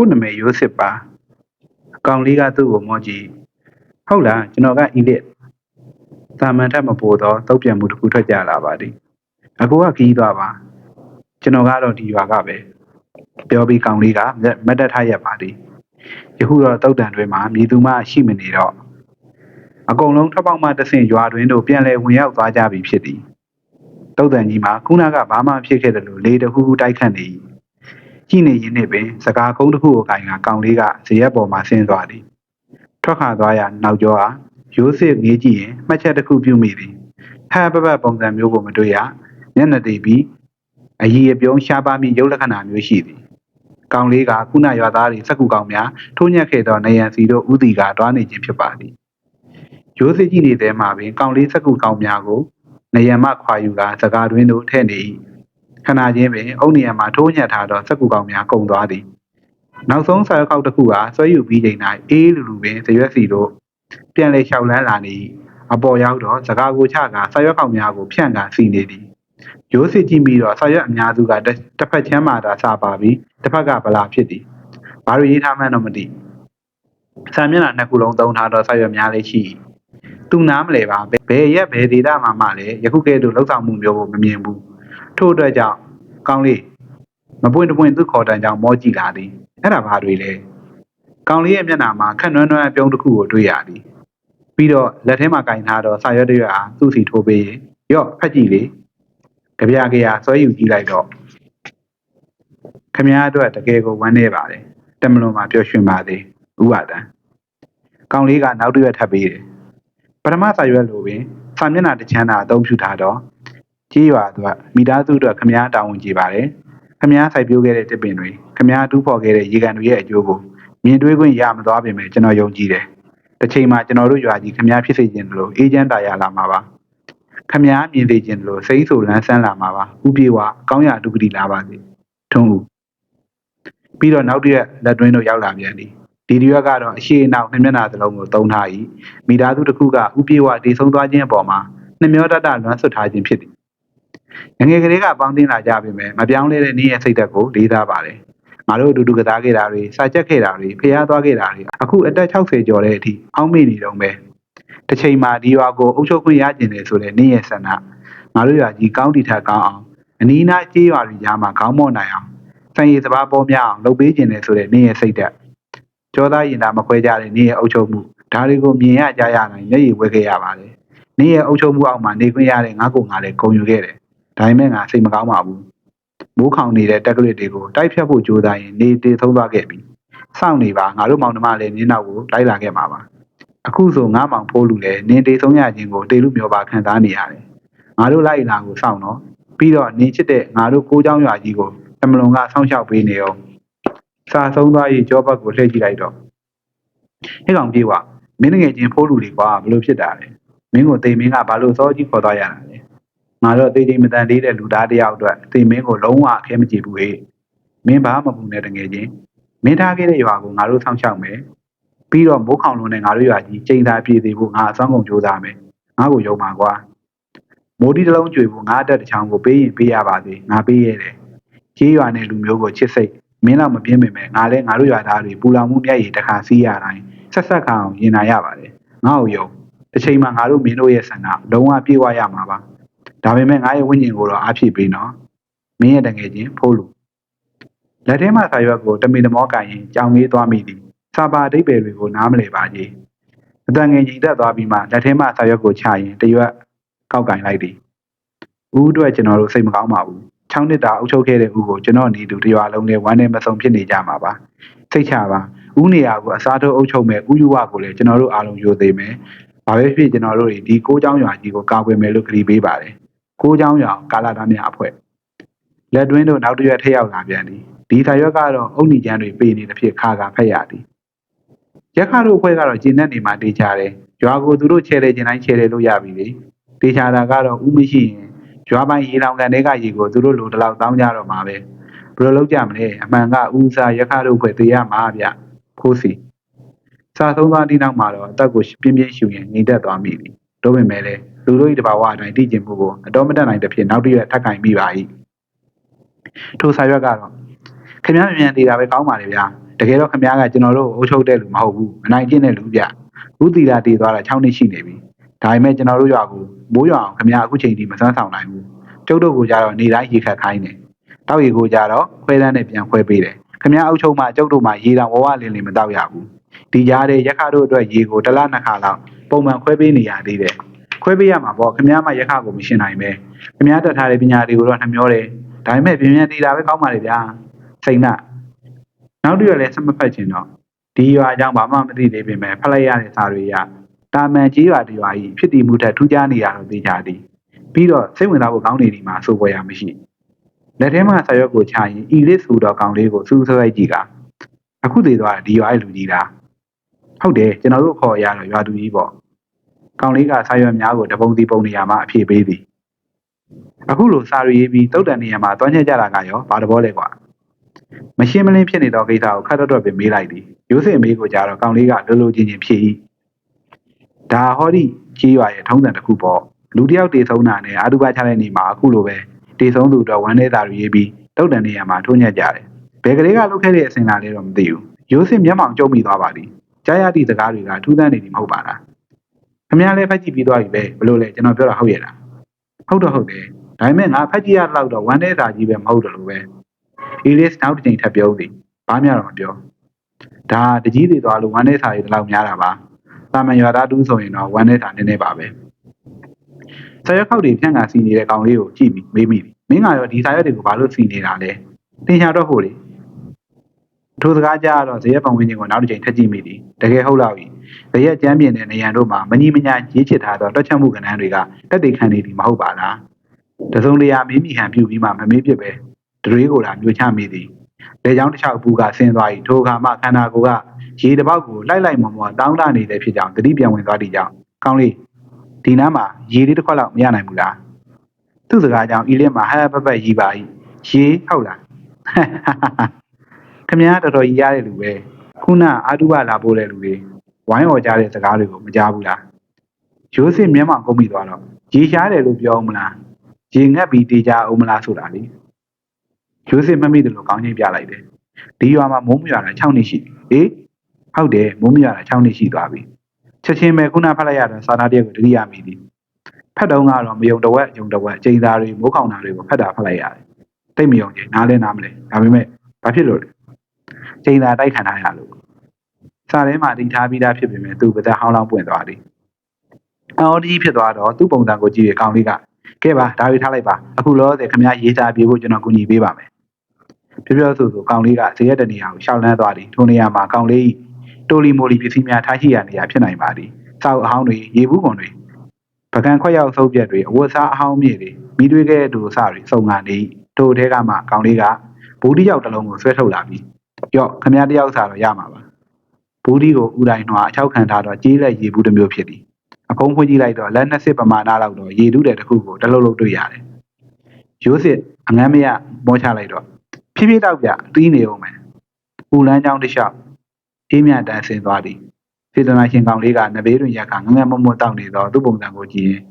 ကို့နာမည်ရိုးစစ်ပါအကောင်လေးကသူ့ကိုမောကြည့်ဟုတ်လားကျွန်တော်ကအီလစ်တာမန်ထက်မပိုတော့တုတ်ပြန်မှုတစ်ခုထွက်ကြလာပါသည်အကိုကခီးသွားပါကျွန်တော်ကတော့ဒီရွာကပဲပြောပြီးကောင်လေးကမတ်တက်ထားရက်ပါသည်ယခုတော့တုတ်တန်တွင်မှာမြည်သူမှရှိမနေတော့အကုန်လုံးထပ်ပေါက်မှတဆင့်ရွာတွင်တို့ပြန်လဲဝင်ရောက်သွားကြပြီဖြစ်သည်တုတ်တန်ကြီးမှာခုနကဘာမှဖြစ်ခဲ့တယ်လို့လေတဟူးဟူးတိုက်ခတ်နေ၏ ကြည့်နေရင်းနှင့်ပင်စကားကုန်းတစ်ခုကိုကင်ကကောင်လေးကဇရက်ပေါ်မှဆင်းသွားသည်ထွက်ခါသွားရနောက်ကျောအားရိုးစစ်ငေးကြည့်ရင်မှတ်ချက်တစ်ခုပြုမိသည်ဟဲပပပုံစံမျိုးကိုမတွေ့ရမျက်နှာတည်ပြီးအကြီးအပြုံးရှားပါမိရုပ်လက္ခဏာမျိုးရှိသည်ကောင်လေးကခုနရွာသားတွေစက်ကူကောင်များထိုးညက်ခဲ့သောနေရန်စီတို့ဥတီကတွားနေခြင်းဖြစ်ပါသည်ရိုးစစ်ကြည့်နေတဲ့မှာပင်ကောင်လေးစက်ကူကောင်များကိုနေရန်မှခွာယူကစကားတွင်တို့ထဲ့နေ၏ ခဏချင်းပင်အုတ်နေရန်မှာထိုးညက်ထားသောစက်ကူကောင်များကုန်သွားသည်နောက်ဆုံးဆာရောက်တစ်ခုကဆွဲယူပြီးချိန်၌အေးလူလူပင်ဇရွက်စီတို့ပြန်လေလျှောက်လန်းလာနေ၏အပေါ်ရောက်တော့စကားကိုချကဆာရွက်ကောင်များကိုဖြန့်ကစီနေသည်ရိုးစစ်ကြည့်ပြီးတော့ဆာရွက်အများစုကတစ်တစ်ဖက်ချမ်းမှာသာစပါပြီးတစ်ဖက်ကဗလာဖြစ်သည်ဘာလို့ရေးထားမှန်းတော့မသိစာမျက်နှာနှစ်ခုလုံးသုံးထားတော့ဆာရွက်များလေးရှိ၏သူနားမလဲပါဘယ်ရက်ဘယ်ဒေတာမှမှလည်းယခုကဲ့သို့လှုပ်ဆောင်မှုမျိုးကိုမမြင်ဘူး ထို့အတွက်ကြောင့်ကောင်းလေးမပွင့်တပွင့်သူ့ခေါ်တန်ကြောင့်မောကြည့်လာသည်အဲ့ဒါဘာတွေလဲကောင်လေးရဲ့မျက်နှာမှာခက်နွမ်းနွမ်းအပြုံးတစ်ခုကိုတွေ့ရသည်ပြီးတော့လက်ထဲမှာကင်ထားတော့စာရွက်တစ်ရွက်အားသူ့စီထိုးပေးရင်ရော့ဖက်ကြည့်လေကြပြကြရဆွဲယူကြည့်လိုက်တော့ခမည်းအတွက်တကယ်ကိုဝမ်းနေပါတယ်တမလွန်မှာပျော်ရွှင်ပါသေးဥပါဒံကောင်လေးကနောက်တစ်ရွက်ထပ်ပေးတယ်ပထမစာရွက်လိုပင်စာမျက်နှာတစ်ချမ်းသာအသုံးပြုထားတော့ ကြီးရွာအတွက်မိသားစုအတွက်ခမည်းတာဝန်ကြည့်ပါတယ်ခမည်းစိုက်ပျိုးခဲ့တဲ့တစ်ပင်တွေခမည်းတူးဖော်ခဲ့တဲ့ရေကန်တွေရဲ့အကျိုးကိုမြင်တွေ့ခွင့်ရမသွားပေမဲ့ကျွန်တော်ယုံကြည်တယ်တစ်ချိန်မှာကျွန်တော်တို့ရွာကြီးခမည်းဖြစ်စေခြင်းလို့အေဂျင့်တာယာလာမှာပါခမည်းမြင်စေခြင်းလို့စိတ်ဆိုလန်းဆန်းလာမှာပါဥပြေဝကောင်းရာဒုက္ခတိလာပါစေထုံးဦးပြီးတော့နောက်တစ်ရက်လက်တွင်းတို့ရောက်လာပြန်သည်ဒီဒီရက်ကတော့အရှိအနောက်နှစ်မျက်နှာသလုံးကိုသုံးထား၏မိသားစုတစ်ခုကဥပြေဝတည်ဆုံးသွားခြင်းအပေါ်မှာနှမျောတတလွမ်းဆွတ်ထားခြင်းဖြစ်သည် ငငယ်ကလေးကပေါင်းတင်လာကြပြီမယ်မပြောင်းလဲတဲ့နေ့ရဲ့စိတ်သက်ကိုလေးစားပါတယ်ငါတို့အတူတူကစားခဲ့တာတွေစာချက်ခဲ့တာတွေဖျားသွားခဲ့တာတွေအခုအသက်60ကျော်တဲ့အထိအောင်းမေ့နေတော့ပဲတစ်ချိန်မှာဒီရွာကိုအုပ်ချုပ်ခွင့်ရကျင်တယ်ဆိုတဲ့နေ့ရဲ့ဆန္ဒငါတို့ရွာကြီးကောင်းတီထက်ကောင်းအောင်အနီးနားကြေးရွာတွေကြားမှာခေါင်းမော့နိုင်အောင်စံရည်စပါးပေါ်များအောင်လုပ်ပေးကျင်တယ်ဆိုတဲ့နေ့ရဲ့စိတ်သက်ကြောသားရင်သာမခွဲကြတဲ့နေ့ရဲ့အုပ်ချုပ်မှုဒါတွေကိုမြင်ရကြရနိုင်မျက်ရည်ဝဲခဲ့ရပါတယ်နေ့ရဲ့အုပ်ချုပ်မှုအောက်မှာနေခွင့်ရတဲ့ငါ့ကိုငါလည်းဂုဏ်ယူခဲ့တယ် ဒါပေမဲ့ငါစိတ်မကောင်းပါဘူးမိုးခေါင်နေတဲ့တက်ကလစ်တွေကိုတိုက်ဖြတ်ဖို့ကြိုးစားရင်နေတေသုံးသွားခဲ့ပြီစောင့်နေပါငါတို့မောင်နှမလည်းနင်းနောက်ကိုလိုက်လာခဲ့မှာပါအခုဆိုငါမောင်ဖိုးလူလည်းနင်းတေဆုံးရခြင်းကိုတေလူမျိုးပါခံစားနေရတယ်ငါတို့လိုက်လာကိုစောင့်တော့ပြီးတော့နင်းချစ်တဲ့ငါတို့ကိုးเจ้าရွာကြီးကိုတမလွန်ကစောင့်ရှောက်ပေးနေအောင်စာဆုံးသွားရေးကြောဘက်ကိုလှည့်ကြည့်လိုက်တော့ဟဲ့ကောင်ပြေးွားမင်းငယ်ချင်းဖိုးလူတွေကွာဘလို့ဖြစ်တာလဲမင်းကိုတိမ်မင်းကဘာလို့စောကြီးခေါ်သွားရတာလဲ ငါတော့တေးတိမ်မတန်သေးတဲ့လူသားတယောက်အတွက်တိမ်မင်းကိုလုံးဝအခဲမကြည့်ဘူးဟေ့မင်းဘာမှမပူနဲ့တကယ်ချင်းမင်းထားခဲ့တဲ့ရွာကိုငါတို့စောင့်ရှောက်မယ်ပြီးတော့မိုးခေါင်လုံးနဲ့ငါတို့ရွာကြီးချိန်သာပြေသေးဖို့ငါအစွမ်းကုန်ကြိုးစားမယ်ငါ့ကိုယုံပါကွာမိုးဒီတစ်လုံးကြွေဖို့ငါအတက်တစ်ချောင်းကိုပေးရင်ပေးရပါသေးငါပေးရတယ်ကြီးရွာနဲ့လူမျိုးကိုချစ်စိတ်မင်းတော့မပြင်းပေမဲ့ငါလည်းငါတို့ရွာသားတွေပူလောင်မှုမျက်ရည်တစ်ခါစီးရတိုင်းဆက်ဆက်ခါအောင်ရင်နာရပါတယ်ငါ့ကိုယုံတစ်ချိန်မှာငါတို့မင်းတို့ရဲ့ဆန္ဒလုံးဝပြေဝရမှာပါ ဒါပေမဲ့ငါရဲ့ဝိညာဉ်ကိုတော့အားဖြည့်ပေးနော်မင်းရဲ့တငယ်ချင်းဖိုးလူလက်ထဲမှာဆာရွက်ကိုတမီတမောကန်ရင်ကြောင်လေးသွားမိသည်စာပါအဓိပ္ပာယ်တွေကိုနားမလည်ပါကြီးအတန်ငယ်ကြီးတက်သွားပြီးမှလက်ထဲမှာဆာရွက်ကိုချရင်တရွက်ကောက်ကင်လိုက်သည်ဦးအတွက်ကျွန်တော်တို့စိတ်မကောင်းပါဘူးချောင်းနှစ်တာအုပ်ချုပ်ခဲ့တဲ့ဦးကိုကျွန်တော်နေသူတရွာလုံးနဲ့ဝမ်းနဲ့မဆုံဖြစ်နေကြမှာပါစိတ်ချပါဦးနေရာကိုအစားထိုးအုပ်ချုပ်မဲ့ဦးယူဝကိုလည်းကျွန်တော်တို့အားလုံးယိုသေးမယ်ဘာပဲဖြစ်ကျွန်တော်တို့ဒီကိုးเจ้าရွာကြီးကိုကာကွယ်မယ်လို့ကတိပေးပါတယ် ကိုးချောင်းရောင်ကာလာသားများအဖွဲ့လက်တွင်းတို့နောက်တစ်ရွက်ထက်ရောက်လာပြန်သည်ဒီစာရွက်ကတော့အုတ်နီကျန်းတွေပေးနေတဲ့ဖြစ်ခါခါဖက်ရသည်ရက်ခါတို့အဖွဲ့ကတော့ကျင်းတဲ့နေမှာတေးချတယ်ရွာကိုသူတို့ချဲတယ်ကျင်တိုင်းချဲတယ်လို့ရပြီလေတေးချတာကတော့ဥမရှိရင်ရွာပိုင်းရေလောင်ကန်တွေကရေကိုသူတို့လိုတလောက်တောင်းကြတော့မှာပဲဘယ်လိုလုပ်ကြမလဲအမှန်ကဦးစားရက်ခါတို့အဖွဲ့တေးရမှာဗျခိုးစီစာသုံးသွားဒီနောက်မှာတော့အသက်ကိုပြင်းပြင်းရှူရင်နေတတ်သွားမိပြီတို့ပေမဲ့လည်း လူတို့၏တဘာဝအတိုင်းတည်ကျင်မှုကိုအတော်မတက်နိုင်တဲ့ဖြစ်နောက်တစ်ရက်ထပ်ကင်မိပါ၏ထိုစာရွက်ကတော့ခင်ဗျားမြန်မြန်သေးတာပဲကောင်းပါလေဗျာတကယ်တော့ခမည်းကကျွန်တော်တို့ကိုအုပ်ချုပ်တဲ့လူမဟုတ်ဘူးအနိုင်ကျင့်တဲ့လူဗျဦးတီလာတည်သွားတာ6နှစ်ရှိနေပြီဒါပေမဲ့ကျွန်တော်တို့ရွာကိုမိုးရွာအောင်ခမည်းအခုချိန်ထိမစမ်းဆောင်နိုင်ဘူးကျုပ်တို့ကိုကြတော့နေတိုင်းရေခတ်ခိုင်းတယ်တောက်ရီကိုကြတော့ခွဲတန်းနဲ့ပြန်ခွဲပေးတယ်ခမည်းအုပ်ချုပ်မှကျုပ်တို့မှရေတောင်ဝဝလင်းလင်းမတောက်ရဘူးဒီကြားတဲ့ရက်ခတို့အတွက်ရေကိုတစ်လနှစ်ခါလောက်ပုံမှန်ခွဲပေးနေရသေးတယ် ခွဲပေးရမှာပေါ့ခမည်းမှရက်ခကိုမရှင်းနိုင်ပဲခမည်းတက်ထားတဲ့ပညာတွေကိုတော့နှမျောတယ်ဒါပေမဲ့ပြင်ပြန်တည်တာပဲကောင်းပါလေဗျာစိန်နာနောက်တစ်ရလည်းစမဖက်ချင်တော့ဒီရွာအကြောင်းဘာမှမသိသေးပေမဲ့ဖတ်လိုက်ရတဲ့စာတွေရတာမန်ကြီးရွာတရွာကြီးဖြစ်တည်မှုထက်ထူးခြားနေရတော့သိကြသည်ပြီးတော့စိတ်ဝင်စားဖို့ကောင်းနေဒီမှာစိုးပေါ်ရမရှိလက်ထဲမှာဆရွက်ကိုချရင်ဤလေးဆိုတော့ကောင်လေးကိုစူးဆွဲကြည့်ကအခုသေးသွားတာဒီရွာရဲ့လူကြီးလားဟုတ်တယ်ကျွန်တော်တို့ခေါ်ရတော့ရွာသူကြီးပေါ့ ကောင်လေးကဆရွက်များကိုတပုံစီပုံနေရာမှာအဖြေပေးသည်အခုလိုစာရီရေးပြီးတုတ်တန်နေရာမှာတွန်းညက်ကြတာကရောဘာတဘောလဲကွာမရှင်းမလင်းဖြစ်နေသောကိစ္စကိုခတ်တော့တော့ပဲမေးလိုက်သည်ရိုးစင်မေးကိုကြတော့ကောင်လေးကလိုလိုချင်းချင်းဖြေ၏ဒါဟောဒီကြီးရွာရဲ့ထုံးစံတစ်ခုပေါ့လူတစ်ယောက်တေဆုံးတာနဲ့အာတုဘချတဲ့နေမှာအခုလိုပဲတေဆုံးသူတော့ဝမ်းနေတာတွေရေးပြီးတုတ်တန်နေရမှာထိုးညက်ကြတယ်ဘယ်ကလေးကလုတ်ခဲ့တဲ့အစင်လာလေးတော့မသိဘူးရိုးစင်မျက်မှောင်ကျုံမိသွားပါသည်ကြားရသည့်စကားတွေကထူးဆန်းနေသည်မဟုတ်ပါလား ခမရလည်းဖက်ကြည့်ပြီးသွားပြီပဲဘလို့လဲကျွန်တော်ပြောတာဟုတ်ရဲ့လားဟုတ်တော့ဟုတ်တယ်ဒါပေမဲ့ငါဖက်ကြည့်ရတော့တော့ဝမ်းနေတာကြီးပဲမဟုတ်တယ်လို့ပဲအေးလေးနောက်တစ်ချိန်ထပ်ပြောသည်ဘာမှတော့မပြောဒါတကြီးတွေသွားလို့ဝမ်းနေစာတွေဒီလောက်များတာပါတာမန်ရွာသားတူးဆိုရင်တော့ဝမ်းနေစာနည်းနည်းပါပဲဆာရက်ခောက်တွေဖြန့်ကစီနေတဲ့ကောင်လေးကိုကြည့်ပြီးမေးမိတယ်မင်းကရောဒီဆာရက်တွေကိုဘာလို့စီနေတာလဲသင်ချာတော့ဟုတ် လေထိုစကားကြားတော့ဇရက်ပုံဝင်းကြီးကိုနောက်တစ်ချိန်ထပ်ကြည့်မိသည်တကယ်ဟုတ်လောက်ပြီဇရက်ကျမ်းပြင်တဲ့နေရန်တို့မှာမကြီးမညာရေးချစ်ထားသောတွက်ချက်မှုကဏ္ဍတွေကတက်တေခံနေသည်မဟုတ်ပါလားတစုံတရာမင်းမိဟန်ပြုပြီးမှမမေးပြစ်ပဲဒရွေးကိုလာမျိုးချမိသည်လေချောင်းတစ်ချောက်ဘူးကဆင်းသွား၏ထိုအခါမှခန္ဓာကိုယ်ကရေတစ်ပေါက်ကိုလိုက်လိုက်မော်မော်တောင်းတနေတဲ့ဖြစ်ကြောင်းတတိပြန်ဝင်သွားသည့်ကြောင့်ကောင်းလေးဒီနားမှာရေလေးတစ်ခွက်လောက်မရနိုင်ဘူးလားသူ့စကားကြောင့်ဤလင်းမှာဟဟပပရီးပါ၏ရေဟုတ်လား ခမည်းတော်တော်ကြီးရတဲ့လူပဲခုနအာတုဘလာပို့တဲ့လူတွေဝိုင်းော်ကြတဲ့စကားတွေကိုမကြားဘူးလားရိုးစစ်မျက်မှောင်ကုန်ပြီးသွားတော့ရေရှားတယ်လို့ပြောအောင်မလားရေငတ်ပြီးတေးကြအောင်မလားဆိုတာလေရိုးစစ်မမိတယ်လို့ကောင်းချင်းပြလိုက်တယ်ဒီရွာမှာမိုးမရွာတာ6နှစ်ရှိပြီဟေးဟုတ်တယ်မိုးမရွာတာ6နှစ်ရှိသွားပြီချက်ချင်းပဲခုနဖတ်လိုက်ရတဲ့စာသားတရက်ကိုတတိယမိသည်ဖတ်တော့ကတော့မယုံတဝက်ယုံတဝက်ကျိန်သားတွေမိုးခေါင်တာတွေကိုဖတ်တာဖတ်လိုက်ရတယ်တိတ်မယုံချင်နားလဲနားမလဲဒါပေမဲ့ဘာဖြစ်လို့လဲ ကျိန်သားတိုက်ခံထားရလို့စာထဲမှာတင်ထားပြီးသားဖြစ်ပေမဲ့သူ့ပသက်ဟောင်းလောင်းပွင့်သွားသည်အော်ဒီဖြစ်သွားတော့သူ့ပုံစံကိုကြည့်ရကောင်လေးကကဲပါဒါတွေထားလိုက်ပါအခုလောဆယ်ခမရရေးစားပြေဖို့ကျွန်တော်ကူညီပေးပါမယ်ပြောပြောဆိုဆိုကောင်လေးကဇရက်တနေရာကိုရှောက်လန်းသွားသည်ထိုနေရာမှာကောင်လေးတိုလီမိုလီပစ္စည်းများထားရှိရနေရာဖြစ်နိုင်ပါသည်စောက်အဟောင်းတွေရေဘူးကွန်တွေပကံခွက်ရောက်ဆုပ်ပြက်တွေအဝတ်စားအဟောင်းမြင့်တွေမိတွေးခဲ့တဲ့ဒူစတွေစုံငါနေထိုထဲကမှကောင်လေးကဘူးဒီရောက်တစ်လုံးကိုဆွဲထုတ်လာပြီး ရော့ခမရတယောက်စားတော့ရမှာပါဘူးဒီကိုဦးတိုင်းနှွားအချောက်ခံထားတော့ကြေးလက်ရေဘူးတစ်မျိုးဖြစ်သည်အကုန်းဖွင့်ကြည့်လိုက်တော့လက်နှစ်စစ်ပမာဏလောက်တော့ရေတူးတဲ့တစ်ခုကိုတစ်လုံးလုံးတွေ့ရတယ်ရိုးစစ်အငမ်းမရမောချလိုက်တော့ဖြည်းဖြည်းတော့ပြတီးနေအောင်မယ်။ပူလန်းချောင်းတစ်လျှောက်အေးမြတန်းဆင်းသွားသည်။စေတနာရှင်ကောင်လေးကနဘေးတွင်ရက်ကငငယ်မမွတောက်နေသောသူ့ပုံစံကိုကြည့်ရင်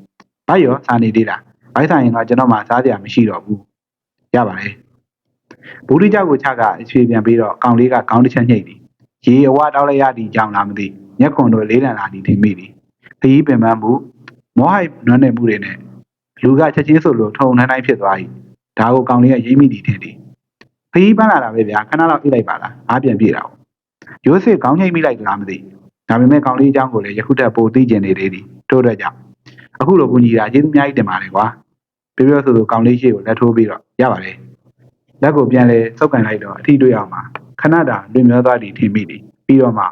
ဘာရောစားနေသေးလား။ဘိုက်ဆိုင်ရင်တော့ကျွန်တော်မှစားကြမရှိတော့ဘူး။ရပါ လေ။ဘူရီကြောက်ကိုချကအချွေပြန်ပြီးတော့ကောင်လေးကခေါင်းတစ်ချက်ညှိသည်။ရေအဝတောက်လိုက်ရသည်ကြောင့်လားမသိ။မျက်ခွန်တို့လေးလံလာသည်ထင်မိသည်။ခရီးပင်ပန်းမှုမောဟိုက်နွမ်းနယ်မှုတွေနဲ့လူကချက်ချင်းဆိုလိုထုံနှန်းတိုင်းဖြစ်သွား၏။ဒါကိုကောင်လေးကရိပ်မိသည်ထင်သည်။ခရီးပန်းလာတာပဲဗျာခဏလောက်အိတ်လိုက်ပါလားအားပြန်ပြေတာပေါ့ရိုးစစ်ကောင်းချိတ်မိလိုက်လားမသိဒါပေမဲ့ကောင်းလေးအကြောင်းကိုလည်းယခုထက်ပိုသိကျင်နေသေးသည်တို့အတွက်ကြောင့်အခုလိုကူညီတာကျေးဇူးအများကြီးတင်ပါတယ်ကွာပြောပြောဆိုဆိုကောင်းလေးရှိကိုလက်ထိုးပြီးတော့ရပါတယ် လက်ကိုပြန်လဲစုပ်ကန်လိုက်တော့အထီးတွေ့အောင်မှာခဏတာလွင်မျောသွားသည်ထင်မိသည်ပြီးတော့မှဩ